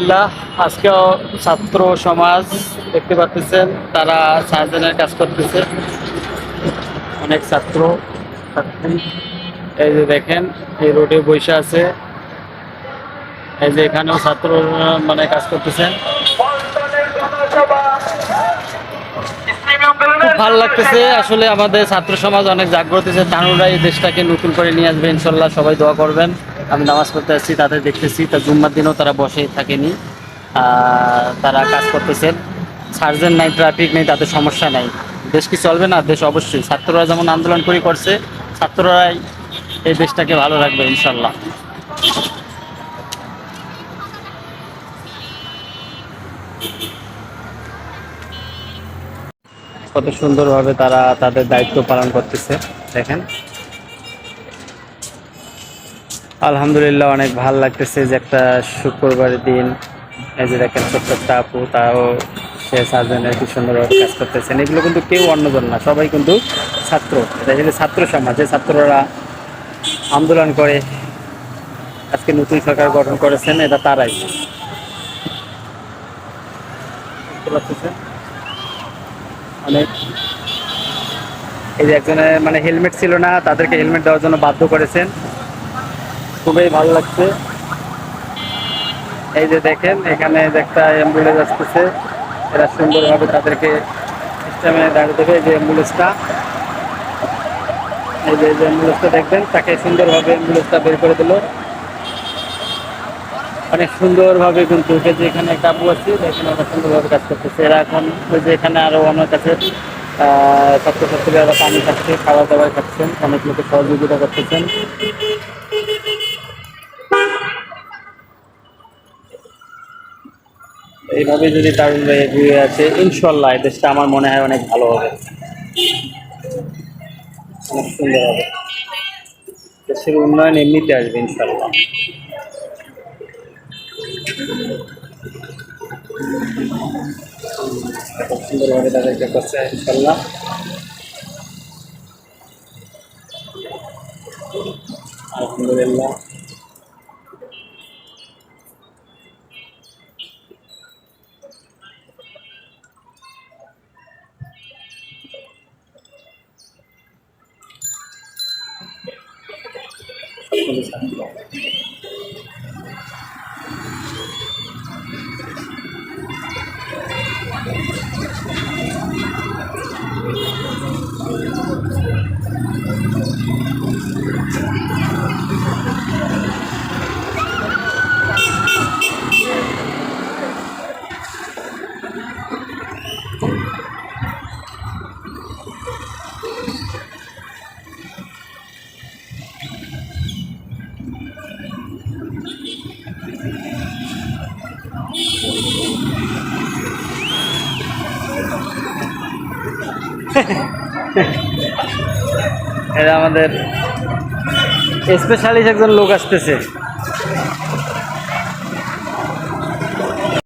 আলহামদুলিল্লাহ, আজকেও ছাত্র সমাজ দেখতে পাচ্ছেন তারা সার্জনের কাজ করতেছে। অনেক ছাত্র ছাত্রী এই যে দেখেন, এই রোডে বসে আছে। এই যে এখানেও ছাত্র মানে কাজ করতেছেন। খুব ভালো লাগতেছে, আসলে আমাদের ছাত্র সমাজ অনেক জাগ্রত তানুরা এই দেশটাকে নতুন করে নিয়ে আসবে, ইনশাল্লাহ সবাই দোয়া করবেন। আমি নামাজ পড়তে আসছি, তাদের দেখতেছি। তা জুম্মার দিনও তারা বসে থাকেনি। তারা কাজ করতেছেন সার্জেন নাই, ট্রাফিক নেই, তাদের সমস্যা নাই। দেশ কি চলবে না? দেশ অবশ্যই। ছাত্ররা যেমন আন্দোলন করে করছে, ছাত্ররাই এই দেশটাকে ভালো রাখবে, ইনশাল্লাহ। কত সুন্দরভাবে তারা তাদের দায়িত্ব পালন করতেছে, দেখেন। আলহামদুলিল্লাহ, অনেক ভালো লাগতেছে যে একটা শুক্রবারের দিন এই যে দেখেন ছোট্ট আপু, তাও সে সার্জনের কি সুন্দরভাবে কাজ করতেছেন। এগুলো কিন্তু কেউ অন্যজন না, সবাই কিন্তু ছাত্র। এটা হচ্ছে ছাত্র সমাজ ছাত্ররা আন্দোলন করে, আজকে নতুন সরকার গঠন করেছেন, এটা তারাই। অনেক। এই যে একজনের মানে হেলমেট ছিল না, তাদেরকে হেলমেট দেওয়ার জন্য বাধ্য করেছেন। খুবই ভালো লাগছে। এই যে দেখেন এখানে একটা অ্যাম্বুলেন্স আসতেছে এরা সুন্দরভাবে তাদেরকে সিস্টেমে দাঁড়িয়ে দেবে এই যে অ্যাম্বুলেন্সটা এই যে অ্যাম্বুলেন্সটা দেখবেন তাকে সুন্দরভাবে অ্যাম্বুলেন্সটা বের করে দিল। অনেক সুন্দরভাবে কিন্তু ওকে যে এখানে আপু আছে দেখেন অনেক সুন্দরভাবে কাজ করতেছে। এরা এখন ওই যে এখানে আরও আমার কাছে আহ, ছাত্রছাত্রীরা পানি খাচ্ছে খাওয়া দাওয়া খাচ্ছেন অনেক লোকের সহযোগিতা করতেছেন। এইভাবে যদি তারুণরা এগিয়ে আছে, ইনশাল্লাহ দেশটা আমার মনে হয় অনেক ভালো হবে। অনেক সুন্দর হবে। দেশের উন্নয়ন এমনিতে আসবে, ইনশাল্লাহ। সুন্দরভাবে তাদেরকে করছে, ইনশাল্লাহ। আলহামদুলিল্লাহ। tulisan ko. এটা আমাদের স্পেশালিস্ট একজন লোক আসতেছে।